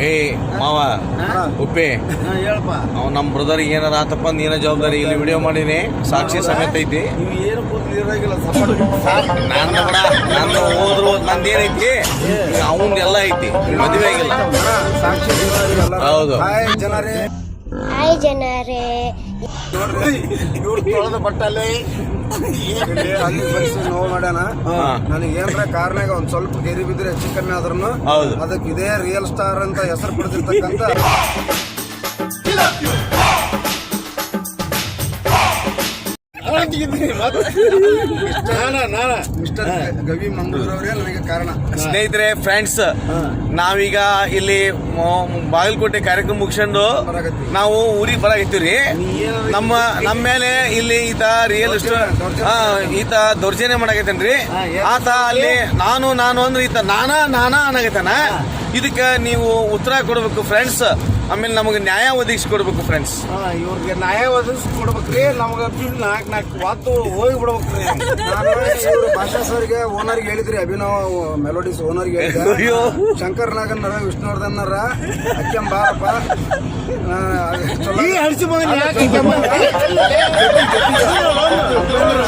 ಏ ಮಾವ ಉಪ್ಪೆ. ಹೇಳಪ್ಪ. ಅವ್ ನಮ್ ಬ್ರದರ್ ಏನಾರ ಆತಪ್ಪ ನೀನ ಜವಾಬ್ದಾರಿ ಇಲ್ಲಿ ವಿಡಿಯೋ ಮಾಡಿನಿ. ಸಾಕ್ಷಿ ಸಮೇತ ಐತಿ. ನಂದು ಬಿಡ. ನಂದು ಹೋದ್ರು ನಂದೇನೈತಿ ಏನೈತಿ? ಅವನ್ ಎಲ್ಲ ಐತಿ. ಮದುವೆ ಆಗಿಲ್ಲ. ಹೌದು. ಹಾಯ್ ಜನರೇ. ಇವ್ರು ತೊಳೆದ ಬಟ್ಟಲ್ಲಿ ಇಲ್ಲಿ ಅಲ್ಲಿ ಬರ್ಸಿ ನೋವು ಮಾಡ್ಯಾನ ನನಗೆ ಏನ್ರ ಕಾರ್ನಾಗ ಒಂದ್ ಸ್ವಲ್ಪ ಗೆರಿ ಬಿದ್ರೆ ಹೆಚ್ಚು ಕಮ್ಮಿ ಆದ್ರೂ ಹೌದು. ಅದಕ್ಕೆ ಇದೇ ರಿಯಲ್ ಸ್ಟಾರ್ ಅಂತ ಹೆಸರು ಪಡೆದಿರ್ತಕ್ಕಂಥ ಗವಿ ಮಂಗಳೂರವರೇ ನನಗೆ ಕಾರಣ. ಸ್ನೇಹಿತರೆ ಫ್ರೆಂಡ್ಸ್ ನಾವೀಗ ಇಲ್ಲಿ ಮ- ಬಾಗಲಕೋಟೆ ಕಾರ್ಯಕ್ರಮ ಮುಗಿಸ್ಕೊಂಡು ನಾವು ಊರಿಗೆ ಬರಾಕತ್ತೀವ್ರಿ. ನಮ್ಮ ನಮ್ಮ ಮೇಲೆ ಇಲ್ಲಿ ಈತ ರಿಯಲ್ ಎಸ್ಟೇಟ್ ಈತ ದೌರ್ಜನ್ಯ ಮಾಡಕತ್ತೇನ್ರಿ. ಆತ ಅಲ್ಲಿ ನಾನು ನಾನು ಅಂದ್ರೆ ಈತ ನಾನಾ ನಾನಾ ಅನ್ನಕತ್ತಾನ? ಇದಕ್ಕೆ ನೀವು ಉತ್ತರ ಕೊಡಬೇಕು ಫ್ರೆಂಡ್ಸ್ ಆಮೇಲೆ ನಮಗೆ ನ್ಯಾಯ ಒದಗಿಸಿ ಕೊಡ್ಬೇಕು ಫ್ರೆಂಡ್ಸ್ ಇವ್ರಿಗೆ ನ್ಯಾಯ ಒದಗಿಸಿ ಕೊಡ್ಬೇಕ್ರಿ ನಮ್ಗೆ ಬಿಲ್ ನಾಲ್ಕು ನಾಲ್ಕು ವಾತು ಹೋಗಿ ಬಿಡ್ಬೇಕ್ರಿ ನಾನು ಭಾಷಾ ಸರ್ಗೆ ಓನರ್ಗೆ ಹೇಳಿದ್ರಿ ಅಭಿನವ್ ಮೆಲೋಡಿಸ್ ಓನರ್ಗೆ ಅಯ್ಯೋ. ಹೇಳಿದ್ದೆ ಶಂಕರ್ ನಾಗನ್ನರ ವಿಷ್ಣುವರ್ಧನ್ನರ ಅಕ್ಕಂ ಬಾರಪ್ಪ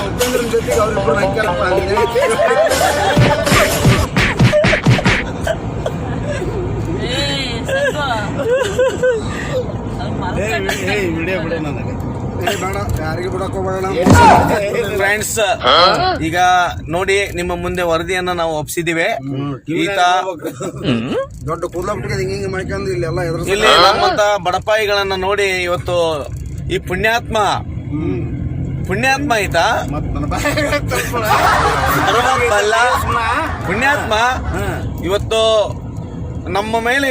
ಉಪೇಂದ್ರ- ಜೊತೆಗೆ ಅವ್ರಿಬ್ರು ಹಾಕ್ಯಾರಪ್ಪ ಫ್ರೆಂಡ್ಸ್ ಈಗ ನೋಡಿ ನಿಮ್ಮ ಮುಂದೆ ವರದಿಯನ್ನ ನಾವು ಒಪ್ಸಿದೀವಿ. ಈತ ದೊಡ್ಡ ಇಲ್ಲಿ ನಮ್ಮಂತ ಬಡಪಾಯಿಗಳನ್ನ ನೋಡಿ ಇವತ್ತು ಈ ಪುಣ್ಯಾತ್ಮ ಪುಣ್ಯಾತ್ಮ ಈತ. ಪುಣ್ಯಾತ್ಮ ಇವತ್ತು ನಮ್ಮ ಮೇಲೆ